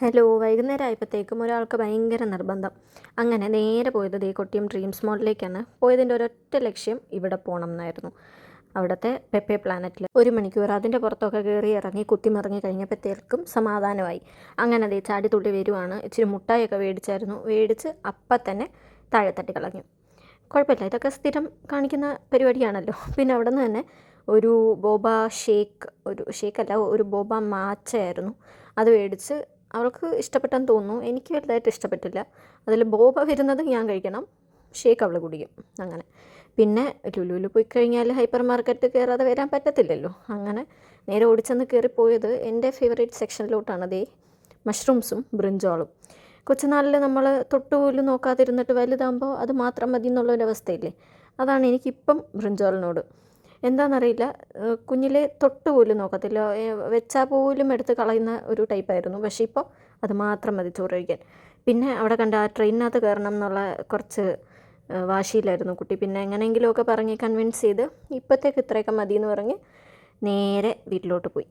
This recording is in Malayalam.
ഹലോ വൈകുന്നേരം ആയപ്പോഴത്തേക്കും ഒരാൾക്ക് ഭയങ്കര നിർബന്ധം. അങ്ങനെ നേരെ പോയത് ദേ കൊട്ടിയം ഡ്രീംസ് മോളിലേക്കാണ്. പോയതിന്റെ ഒരൊറ്റ ലക്ഷ്യം ഇവിടെ പോകണം എന്നായിരുന്നു. അവിടുത്തെ പെപ്പെ പ്ലാനറ്റിൽ ഒരു മണിക്കൂർ അതിന്റെ പുറത്തൊക്കെ കയറി ഇറങ്ങി കുത്തിമറിഞ്ഞ് കഴിഞ്ഞപ്പോഴത്തേക്കും സമാധാനമായി. അങ്ങനെ അതേ ചാടി തുള്ളി വരുവാണ്. ഇച്ചിരി മുട്ടായൊക്കെ മേടിച്ചായിരുന്നു. മേടിച്ച് അപ്പം തന്നെ താഴെ തട്ടി കളഞ്ഞു. കുഴപ്പമില്ല ഇതൊക്കെ സ്ഥിരം കാണിക്കുന്ന പരിപാടിയാണല്ലോ. പിന്നെ അവിടെ നിന്ന് തന്നെ ഒരു ബോബ ഷേക്ക് ഒരു ഷേക്കല്ല ഒരു ബോബ മാച്ചയായിരുന്നു. അത് മേടിച്ച് അവൾക്ക് ഇഷ്ടപ്പെട്ടെന്ന് തോന്നുന്നു. എനിക്ക് വലുതായിട്ട് ഇഷ്ടപ്പെട്ടില്ല. അതിൽ ബോബ വരുന്നത് ഞാൻ കഴിക്കണം. ഷേക്ക് അവൾ കുടിക്കും. അങ്ങനെ. പിന്നെ ലുലുവിൽ പോയി കഴിഞ്ഞാൽ ഹൈപ്പർ മാർക്കറ്റ് കയറാതെ വരാൻ പറ്റത്തില്ലല്ലോ. അങ്ങനെ നേരെ ഓടിച്ചെന്ന് കയറിപ്പോയത് എന്റെ ഫേവറേറ്റ് സെക്ഷനിലോട്ടാണ് അതേ മഷ്റൂംസും ബ്രിഞ്ചോളും കൊച്ചുനാളിൽ നമ്മൾ തൊട്ടുപോലും നോക്കാതിരുന്നിട്ട് വലുതാകുമ്പോൾ അത് മാത്രം മതി എന്നുള്ളൊരവസ്ഥയില്ലേ അതാണ് എനിക്കിപ്പം ബ്രിഞ്ചോളിനോട് എന്താണെന്നറിയില്ല കുഞ്ഞിലെ തൊട്ട് പോലും നോക്കത്തില്ല. വെച്ചാൽ പോലും എടുത്ത് കളയുന്ന ഒരു ടൈപ്പായിരുന്നു പക്ഷേ ഇപ്പോൾ അത് മാത്രം മതി ചോറ് കഴിക്കാൻ പിന്നെ അവിടെ കണ്ട ആ ട്രെയിനിനകത്ത് കയറണം എന്നുള്ള കുറച്ച് വാശിയിലായിരുന്നു കുട്ടി. പിന്നെ എങ്ങനെയെങ്കിലുമൊക്കെ പറഞ്ഞ് കൺവിൻസ് ചെയ്ത് ഇപ്പോഴത്തേക്ക് ഇത്രയൊക്കെ മതി എന്ന് പറഞ്ഞ് നേരെ വീട്ടിലോട്ട് പോയി.